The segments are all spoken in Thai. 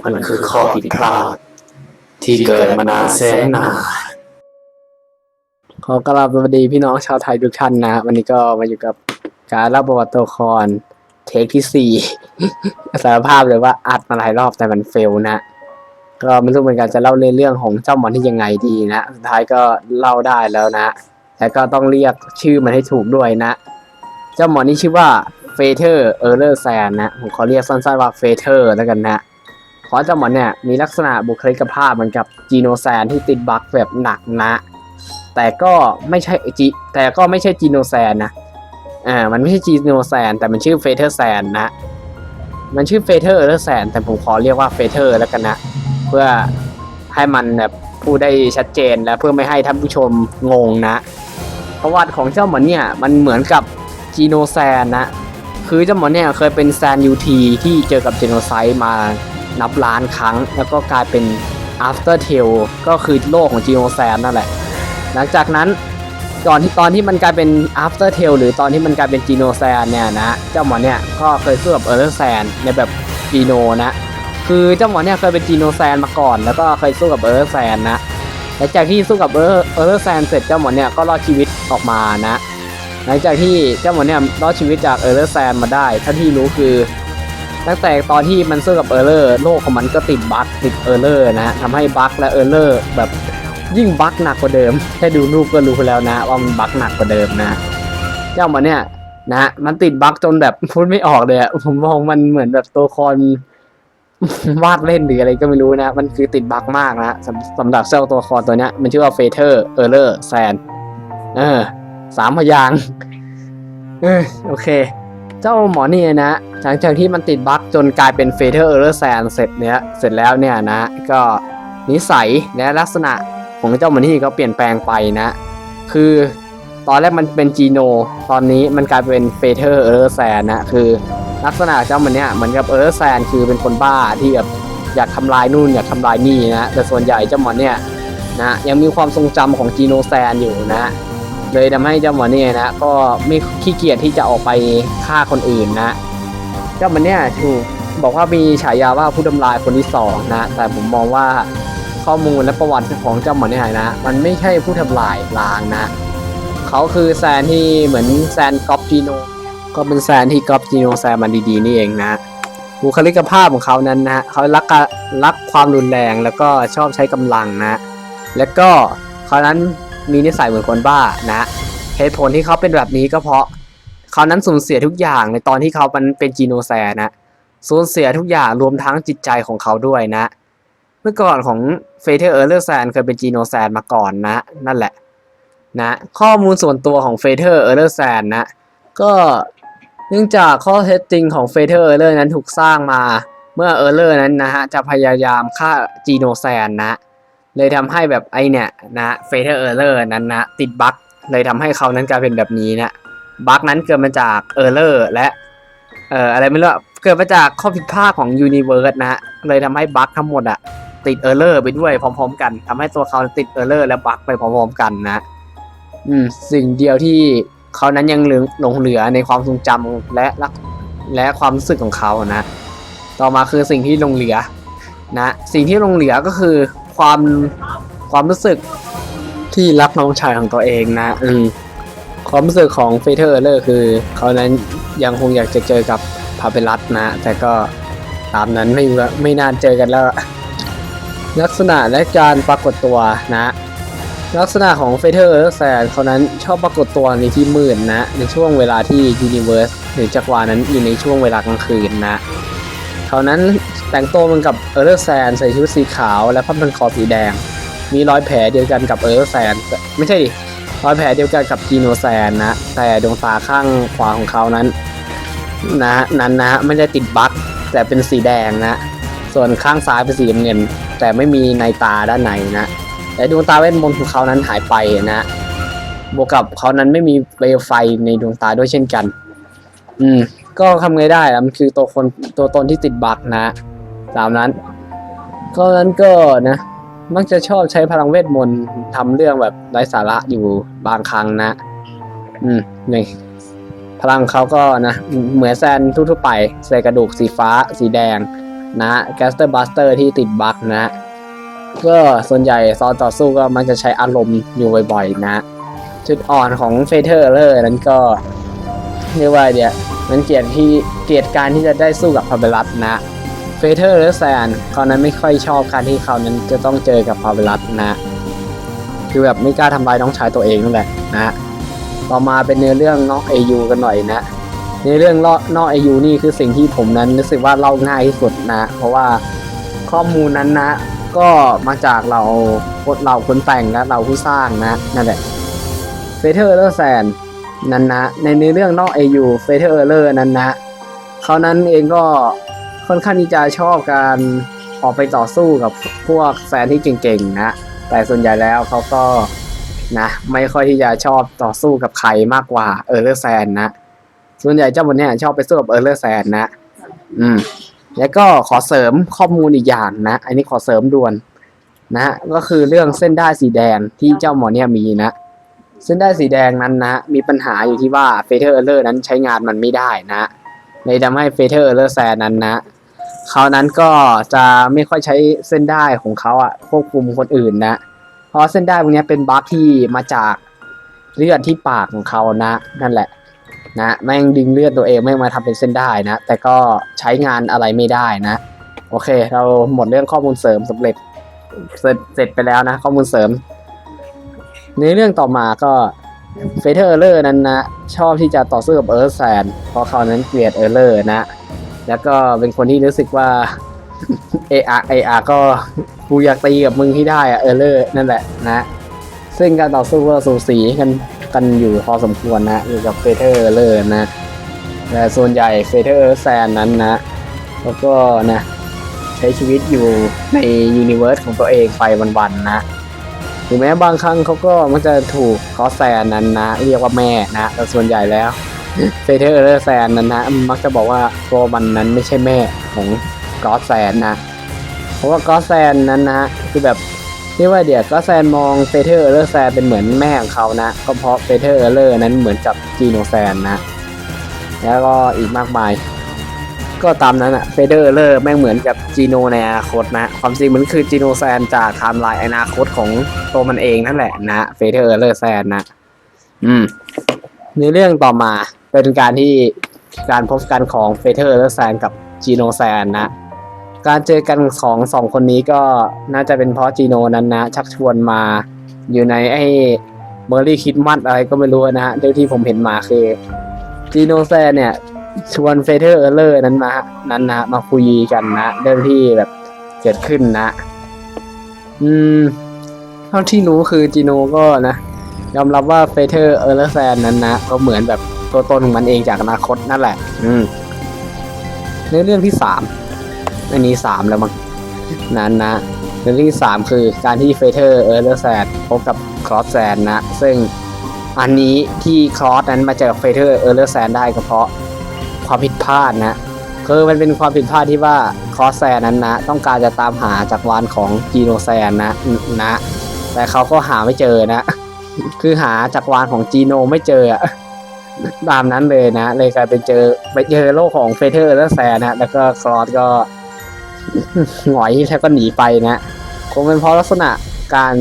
มันคือข้อผิดพลาด ที่เกิดมานานแสนนานขอกราบสวัสดีพี่น้องชาวไทยทุกท่านนะวันนี้ก็มาอยู่กับการเล่าประวัติตัวละครเทคที่สี่สารภาพเลยว่าอัดมาหลายรอบแต่มันเฟลนะก็ไม่รู้เหมือนกันจะเล่าเรื่องของเจ้าหมอนที่ยังไงดีนะสุดท้ายก็เล่าได้แล้วนะแต่ก็ต้องเรียกชื่อมันให้ถูกด้วยนะ เจ้าหมอนนี้ชื่อว่าเฟเธอร์เออร์เลอร์แซนนะผมขอเรียกสั้นๆว่าเฟเธอร์แล้วกันนะ ราะเจ้าหมอนเนี่ยมีลักษณะบุคลิกภาพเหมือนกับจีโนแซนที่ติดบั๊กแบบหนักนะ แต่ก็ไม่ใช่จีแต่ก็ไม่ใช่จีโนแซนนะอ่ามันไม่ใช่จีโนแซนแต่มันชื่อเฟเธอร์แซนนะ มันชื่อเฟเธอร์เออร์แซนแต่ผมขอเรียกว่าเฟเธอร์แล้วกันนะ เพื่อให้มันแบบพูดได้ชัดเจนและเพื่อไม่ให้ท่านผู้ชมงงนะประวัติของเจ้าหมอนเนี่ยมันเหมือนกับจีโนแซนนะ คือเจ้าหมอนเนี่ยเคยเป็นแซนยูทีที่เจอกับจีโนไซต์มา นับล้านครั้ง แล้วก็กลายเป็น after tail ก็คือโลกของจีโนแซนนั่นแหละ หลังจากนั้นก่อนที่ตอนที่มันกลายเป็น after tail หรือตอนที่มันกลายเป็นจีโนแซนเนี่ยนะเจ้าหมอนเนี่ยก็เคยสู้กับเออร์แซนในแบบจีโนนะคือเจ้าหมอนเนี่ยเคยเป็นจีโนแซนมาก่อน แล้วก็เคยสู้กับเออร์แซนนะหลังจากที่สู้กับเออร์เออร์แซนเสร็จเจ้าหมอนเนี่ยก็รอดชีวิตออกมานะ หลังจากที่เจ้าหมอนเนี่ยรอดชีวิตจากเออร์แซนมาได้ถ้าที่รู้คือ ตั้งแต่ตอนที่มันสู้กับเออร์เลอร์โลกของมันก็ติดบั๊กติดเออร์เลอร์นะทำให้บั๊กและเออร์เลอร์แบบยิ่งบั๊กหนักกว่าเดิม แค่ดูรูปก็รู้แล้วนะว่ามันบั๊กหนักกว่าเดิมนะ เจ้าหมอนเนี่ยนะ มันติดบั๊กจนแบบพูดไม่ออกเลยอะผมมองมันเหมือนแบบตัวละครวาดเล่นหรืออะไรก็ไม่รู้นะ มันคือติดบั๊กมากนะสำสำหรับเจ้าตัวละครตัวเนี้ย มันชื่อว่าเฟเธอร์เออร์เลอร์แซนเออสามพยางเออโอเค เจ้าหมอนี่นะ หลังจากที่มันติดบั๊กจนกลายเป็นเฟเธอร์เออร์แซนเสร็จเนี้ยเสร็จแล้วเนี่ยนะ ก็นิสัยและลักษณะของเจ้าหมอนี่ก็เปลี่ยนแปลงไปนะ คือตอนแรกมันเป็นจีโน ตอนนี้มันกลายเป็นเฟเธอร์เออร์แซนนะ คือลักษณะเจ้ามันเนี่ยเหมือนกับเออร์แซนคือเป็นคนบ้าที่แบบอยากทำลายนู่นอยากทำลายนี่นะ แต่ส่วนใหญ่เจ้าหมอนเนี่ยนะยังมีความทรงจำของจีโนแซนอยู่นะ เลยทำให้เจ้าหมอนเนี่ยนะก็ไม่ขี้เกียจที่จะออกไปฆ่าคนอื่นนะ เจ้ามันเนี่ยถูกบอกว่ามีฉายาว่าผู้ทำลายคนที่สองนะ แต่ผมมองว่าข้อมูลและประวัติของเจ้าหมอนเนี่ยนะ มันไม่ใช่ผู้ทำลายล้างนะ เขาคือแซนที่เหมือนแซนกอปจีโน ก็เป็นแซนที่กอปจีโนแซนมันดีๆนี่เองนะบุคลิกภาพของเขานั้นนะเขารักกะรักความรุนแรงแล้วก็ชอบใช้กำลังนะ แล้วก็เขานั้นมีนิสัยเหมือนคนบ้านะเหตุผลที่เขาเป็นแบบนี้ก็เพราะ เขานั้นสูญเสียทุกอย่างในตอนที่เขามันเป็นจีโนแซนะสูญเสียทุกอย่างรวมทั้งจิตใจของเขาด้วยนะ เมื่อก่อนของเฟเธอร์เออร์เลอร์แซนเคยเป็นจีโนแซนมาก่อนนะ นั่นแหละนะข้อมูลส่วนตัวของเฟเธอร์เออร์เลอร์แซนนะ ก็เนื่องจากข้อเท็จจริงของเฟเธอร์เออร์เลอร์นั้นถูกสร้างมาเมื่อเออร์เลอร์นั้นนะฮะจะพยายามฆ่าจีโนแซนนะ เลยทำให้แบบไอเนี่ยนะเฟเธอร์เออร์เลอร์นั้นนะติดบั๊กเลยทำให้เขานั้นกลายเป็นแบบนี้นะ บั๊กนั้นเกิดมาจากเออร์เลอร์และเอ่ออะไรไม่รู้เกิดมาจากข้อผิดพลาดของยูนิเวิร์สนะฮะเลยทำให้บั๊กทั้งหมดอะติดเออร์เลอร์ไปด้วยพร้อม ๆ กันทำให้ตัวเขาติดเออร์เลอร์และบั๊กไปพร้อมๆกันนะอืมสิ่งเดียวที่เขานั้นยังเหลือหลงเหลือในความทรงจำและรักและความรู้สึกของเขานะ ต่อมาคือสิ่งที่หลงเหลือนะสิ่งที่หลงเหลือก็คือความความรู้สึกที่รักน้องชายของตัวเองนะ อืม ความรู้สึกของเฟเธอร์เลอร์คือเขานั้นยังคงอยากจะเจอกับพาเปรัสนะ แต่ก็ตามนั้นไม่ไม่นานเจอกันแล้ว ลักษณะและการปรากฏตัวนะ ลักษณะของเฟเธอร์แซนเขานั้นชอบปรากฏตัวในที่มืดนะ ในช่วงเวลาที่ยูนิเว r ร์สหรือจักรวาลนั้นอยู่ในช่วงเวลากลางคืนนะเขานั้นแต่งตัวเหมือนกับเออร์แซนใส่ชุดสีขาวและผ้าพันคอสีแดง มีรอยแผลเดียวกันกับเออร์แซนไม่ใช่ดิ รอยแผลเดียวกันกับจีโนแซนนะ แต่ดวงตาข้างขวาของเขานั้นนะนั้นนะไม่ได้ติดบั๊กแต่เป็นสีแดงนะ ส่วนข้างซ้ายเป็นสีเงิน แต่ไม่มีในตาด้านในนะแต่ดวงตาเวทมนต์ของเขานั้นหายไปนะ บวกกับเขานั้นไม่มีเปลวไฟในดวงตาด้วยเช่นกัน อืม ก็ทำไงได้ล่ะมันคือตัวคนตัวตนที่ติดบั๊กนะ ตามนั้นก็นั้นก็นะ มักจะชอบใช้พลังเวทมนต์ทำเรื่องแบบไร้สาระอยู่บางครั้งนะ อืมนี่พลังเขาก็นะเหมือนแซนทั่วๆไปใส่กระดูกสีฟ้าสีแดงนะแกสเตอร์บัสเตอร์ที่ติดบั๊กนะก็ส่วนใหญ่ตอนต่อสู้ก็มันจะใช้อารมณ์อยู่บ่อยๆนะ จุดอ่อนของเฟเธอร์เลอร์นั้นก็เรียกว่าเดี๋ยวมันเกลียดที่เกลียดการที่จะได้สู้กับพาเบลัสนะ ฟเธอร์และแซนเขานั้นไม่ค่อยชอบการที่เขานั้นจะต้องเจอกับพาเบลัสนะ คือแบบไม่กล้าทำร้ายน้องชายตัวเองนั่นแหละนะต่อมาเป็นเนื้อเรื่องนอกเอยูกันหน่อยนะในเรื่องนอกเอยูนี่คือสิ่งที่ผมนั้นรู้สึกว่าเล่าง่ายที่สุดนะ เพราะว่าข้อมูลนั้นนะ ก็มาจากเราคนเราคนแต่งและเราผู้สร้างนะนั่นแหละเฟเธอร์เลอร์แซนนั้นนะในเนื้อเรื่องนอกเอยูเฟเธอร์เลอร์นั้นนะเขานั้นเองก็ ค่อนข้างที่จะชอบการออกไปต่อสู้กับพวกแฟนที่เก่งๆนะ แต่ส่วนใหญ่แล้วเขาก็นะไม่ค่อยที่จะชอบต่อสู้กับใครมากกว่าเออร์เลอร์แซนนะ ส่วนใหญ่เจ้าบนเนี้ยชอบไปสู้กับเออร์เลอร์แซนนะ อืม แล้วก็ขอเสริมข้อมูลอีกอย่างนะ อันนี้ขอเสริมด่วนนะก็คือเรื่องเส้นได้สีแดงที่เจ้าหมอเนี่ยมีนะ เส้นได้สีแดงนั้นนะ มีปัญหาอยู่ที่ว่าเฟเธอร์เออร์เลอร์นั้นใช้งานมันไม่ได้นะ เลยทำให้เฟเธอร์เลอร์แซนนั้นนะเขานั้นก็จะไม่ค่อยใช้เส้นได้ของเขาอะควบคุมคนอื่นนะ เพราะเส้นได้พวกนี้เป็นบัฟที่มาจากเลือดที่ปากของเขานะ นั่นแหละ นะแม่งดึงเลือดตัวเองแม่งมาทำเป็นเส้นได้นะ แต่ก็ใช้งานอะไรไม่ได้นะ โอเค เราหมดเรื่องข้อมูลเสริมสำเร็จเสร็จเสร็จไปแล้วนะ ข้อมูลเสริม ในเรื่องต่อมาก็ เฟเธอร์เออร์เลอร์นั้นนะชอบที่จะต่อสู้กับเอิร์ธแซนเพราะเขานั้นเกลียดเออร์เลอร์นะ แล้วก็เป็นคนที่รู้สึกว่า เออาเออาก็กูอยากตีกับมึงที่ได้อะเออร์เลอร์นั่นแหละนะ ซึ่งการต่อสู้ก็สูสีกันกันอยู่พอสมควรนะอยู่กับเฟเธอร์เลอร์นะแต่ส่วนใหญ่เฟเธอร์แซนนั้นนะแล้วก็นะใช้ชีวิตอยู่ในยูนิเวอร์สของตัวเองไปวันๆนะ ถึงแม้บางครั้งเขาก็มันจะถูกคอแซนนั้นนะ เรียกว่าแม่นะแต่ส่วนใหญ่แล้วเฟเธอร์เอร์แซนนั้นนะมักจะบอกว่าตัวมันนั้นไม่ใช่แม่ของกอสแซนนะ เพราะว่ากอสแซนนั้นนะคือแบบที่ว่าเดี๋ยวก็แซนมองเฟเธอร์เออร์แซนเป็นเหมือนแม่ของเขานะ ก็เพราะเฟเธอร์เออร์นั้นเหมือนกับจีโนแซนนะ แล้วก็อีกมากมาย ก็ตามนั้นอะเฟเธอร์เออร์แม่งเหมือนกับจีโนในอนาคตนะ ความจริงมันคือจีโนแซนจากไทม์ไลน์อนาคตของตัวมันเองนั่นแหละนะเฟเธอร์เออร์แซนนะ อืมในเรื่องต่อมาเป็นการที่การพบกันของเฟเธอร์เออร์แซนกับจีโนแซนนะการเจอกันของสองคนนี้ก็น่าจะเป็นเพราะจีโนนั้นนะ ชักชวนมาอยู่ในไอ้เบอร์รี่คิดมัดอะไรก็ไม่รู้นะฮะเท่าที่ผมเห็นมาคือจีโนแซนเนี่ย ชวนเฟเธอร์เออร์เลอร์นั้นมานั้นนะมาคุยกันนะเรื่องที่แบบเกิดขึ้นนะ อืมเท่าที่รู้คือจีโนก็นะยอมรับว่าเฟเธอร์เออร์เลอร์แซนนั้นนะก็เหมือนแบบตัวตนของมันเองจากอนาคตนั่นแหละ อืมในเรื่องที่สามอันนี้สามแล้วมั้งนั้นนะเรื่องที่สามคือการที่เฟเธอร์เออร์เลอร์แซนพบกับครอสแซนนะ ซึ่งอันนี้ที่ครอสนั้นมาเจอเฟเธอร์เออร์เลอร์แซนได้ก็เพราะ ความผิดพลาดนะ คือมันเป็นความผิดพลาดที่ว่าคอสแซนนั้นนะ ต้องการจะตามหาจักรวาลของจีโนแซนนะนะ แต่เขาก็หาไม่เจอนะ คือหาจักรวาลของจีโนไม่เจออะตามนั้นเลยนะเลยกลายเป็นเจอไปเจอโลกของเฟเธอร์และแซนนะแล้วก็ครอสก็หงอยแล้วก็หนีไปนะคงเป็นเพราะลักษณะการ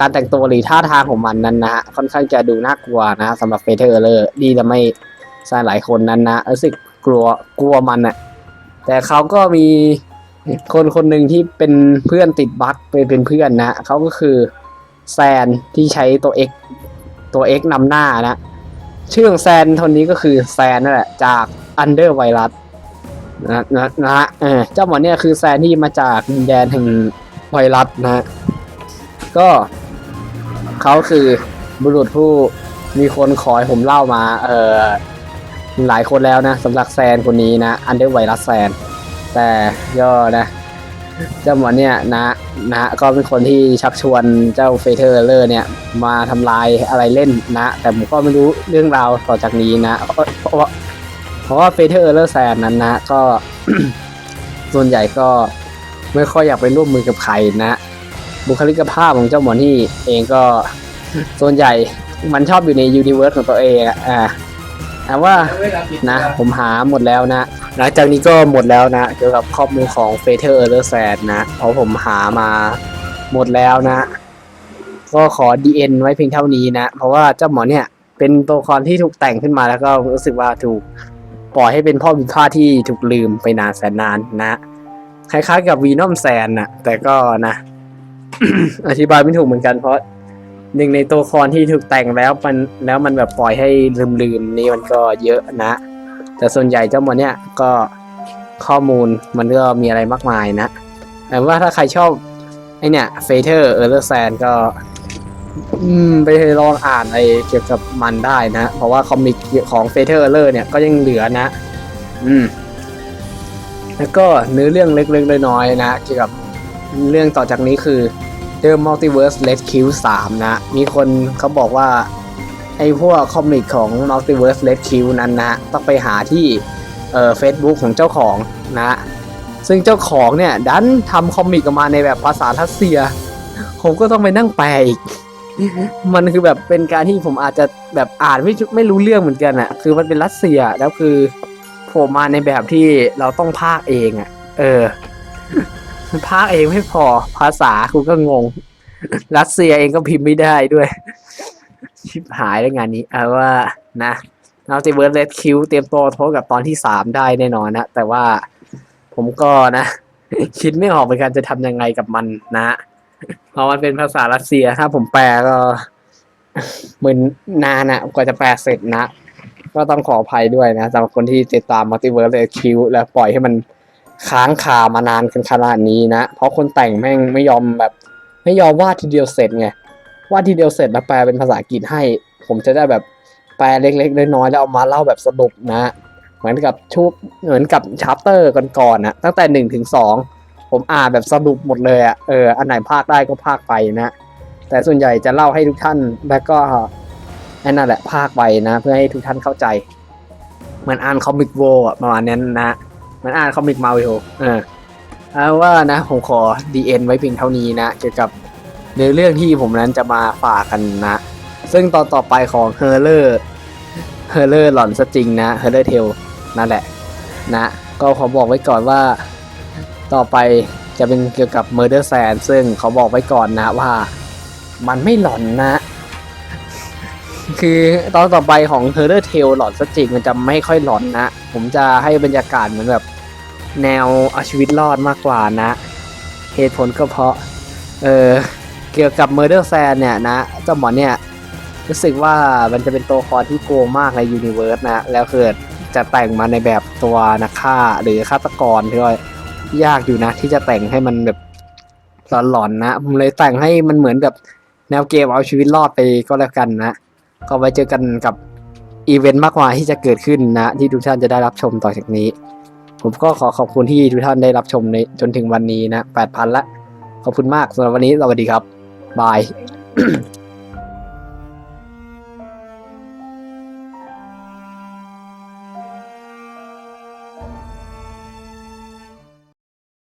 การแต่งตัวหรือท่าทางของมันนั้นนะฮะค่อนข้างจะดูน่ากลัวนะสำหรับเฟเธอร์เลอร์ดีจะไม่ ใช่หลายคนนั้นนะรู้สึกกลัวกลัวมันอะแต่เขาก็มีคนคนหนึ่งที่เป็นเพื่อนติดบั๊กไปเป็นเพื่อนนะเขาก็คือแซนที่ใช้ตัว X ตัว X นำหน้านะ ชื่อของแซนคนนี้ก็คือแซนนั่นแหละจากอันเดอร์ไวรัสนะนะนะเออเจ้าหมอเนี่ยคือแซนที่มาจากดินแดนแห่งไวรัสนะฮะก็เขาคือบุรุษผู้มีคนขอให้ผมเล่ามา เออ หลายคนแล้วนะสำหรับแซนคนนี้นะอันเดอร์ไวรัสแซน แต่ย่อนะ เจ้าหมอเนี่ยนะนะก็เป็นคนที่ชักชวนเจ้าเฟเธอร์เลอร์เนี่ยมาทำลายอะไรเล่นนะ แต่ผมก็ไม่รู้เรื่องราวต่อจากนี้นะเพราะเพราะว่าเพราะว่าเฟเธอร์เลอร์แซนนั้นนะก็ส่วนใหญ่ก็ไม่ค่อยอยากไปร่วมมือกับใครนะ บุคลิกภาพของเจ้าหมอนี่เองก็ส่วนใหญ่มันชอบอยู่ในยูนิเวิร์สของตัวเองอะอ่า แต่ว่านะผมหาหมดแล้วนะ หลังจากนี้ก็หมดแล้วนะเกี่ยวกับข้อมูลของ f a t e r e r s a d นะเพราะผมหามาหมดแล้วนะ ก็ขอ DN ไว้เพียงเท่านี้นะ เพราะว่าเจ้าหมอเนี่ยเป็นตัวละครที่ถูกแต่งขึ้นมาแล้วก็รู้สึกว่าถูกปล่อยให้เป็นพ่อพิฆาตที่ถูกลืมไปนานแสนนานนะคล้ายๆกับวีนอมแซนนะแต่ก็นะ อธิบายไม่ถูกเหมือนกันเพราะ หนึ่งในตัวละครที่ถูกแต่งแล้วมันแล้วมันแบบปล่อยให้ลืมๆนี่มันก็เยอะนะ แต่ส่วนใหญ่เจ้ามอเนี่ยก็ข้อมูลมันก็มีอะไรมากมายนะแต่ว่าถ้าใครชอบไอเนี่ยเฟเธอร์เออร์เลอร์แซนก็ อืมไปลองอ่านอะไรเกี่ยวกับมันได้นะ เพราะว่าคอมิกของเฟเธอร์เออร์เลอร์เนี่ยก็ยังเหลือนะ อืม แล้วก็เนื้อเรื่องเล็กๆน้อยๆนะเกี่ยวกับเรื่องต่อจากนี้คือ The Multiverse Rescue 3 นะ มีคนเขาบอกว่า ไอ้พวกคอมิกของ Multiverse Rescue นั้นนะ ต้องไปหาที่เอ่อ Facebook ของเจ้าของนะ ซึ่งเจ้าของเนี่ย ดันทำคอมิกออกมาในแบบภาษาทัสเซีย ผมก็ต้องไปนั่งแปลอีก มันคือแบบเป็นการที่ผมอาจจะแบบอ่านไม่ไม่รู้เรื่องเหมือนกันอะคือมันเป็นรัสเซียแล้วคือผมมาในแบบที่เราต้องพากย์เองอะเออ พากเองไม่พอ ภาษาคุณก็งง รัสเซียเองก็พิมพ์ไม่ได้ด้วย ชิบหายแล้วงานนี้เอาว่านะเอาติเวิร์ดเลดคิวเตรียมตัวทษกับตอนที่สามได้แน่นอนนะ แต่ว่าผมก็นะ คิดไม่ออกเหมือนกันจะทำยังไงกับมันนะเพราะมันเป็นภาษารัสเซียถ้าผมแปลก็เหมือนนานอะกว่าจะแปลเสร็จนะ ก็ต้องขออภัยด้วยนะสำหรับคนที่ติดตาม Multiverse r e Q แล้วปล่อยให้มัน ค้างคามานานกันขนาดนี้นะ เพราะคนแต่งแม่งไม่ยอมแบบ ไม่ยอมวาดทีเดียวเสร็จไงวาดทีเดียวเสร็จแล้วแปลเป็นภาษาอังกฤษให้ ผมจะได้แบบแปลเล็กๆน้อยๆแล้วเอามาเล่าแบบสนุกนะ เหมือนกับชุบเหมือนกับชัปเตอร์ก่อนๆนะตั้งแต่หนึ่งถึงสองผมอ่านแบบสรุปหมดเลยอะเอออันไหนภาคได้ก็ภาคไปนะ แต่ส่วนใหญ่จะเล่าให้ทุกท่านแล้วก็ไอ้นั่นแหละภาคไปนะ เพื่อให้ทุกท่านเข้าใจเหมือนอ่านคอมิกโวอะประมาณนั้นนะ มือนอ่านคอมิกมาวิโอเออเอาว่านะผมขอ DN ไว้เพียงเท่านี้นะ เกี่ยวกับเนื้อเรื่องที่ผมนั้นจะมาฝากกันนะ ซึ่งตอนต่อไปของเฮอร์เลอร์เฮอร์เลอร์หลอนสจริงนะเฮอร์เลอร์เทลนั่นแหละนะ ก็ขอบอกไว้ก่อนว่าต่อไปจะเป็นเกี่ยวกับ Murder Sand ซึ่งเขาบอกไว้ก่อนนะว่า มันไม่หลอนนะ คือตอนต่อไปของ h e r d e r Tale หลอนสจริงมันจะไม่ค่อยหลอนนะ ผมจะให้บรรยากาศเหมือนแบบแนวเอาชีวิตรอดมากกว่านะ เหตุผลก็เพราะ เออเกี่ยวกับ Murder Sand เนี่ยนะเจ้าหมอเนี่ยรู้สึกว่ามันจะเป็นตัวละครที่โกงมากในยูนิเวิร์สนะ แล้วเกิดจะแต่งมาในแบบตัวนักฆ่าหรือฆาตกรที่ว่ายากอยู่นะ ที่จะแต่งให้มันแบบหลอนๆนะ ผมเลยแต่งให้มันเหมือนแบบแนวเกมเอาชีวิตรอดไปก็แล้วกันนะ ก็ไว้เจอกันกับอีเวนต์มากมายที่จะเกิดขึ้นนะที่ทุกท่านจะได้รับชมต่อจากนี้ ผมก็ขอขอบคุณที่ทุกท่านได้รับชมในจนถึงวันนี้นะ 8,000 ละ ขอบคุณมากสำหรับวันนี้สวัสดีครับบาย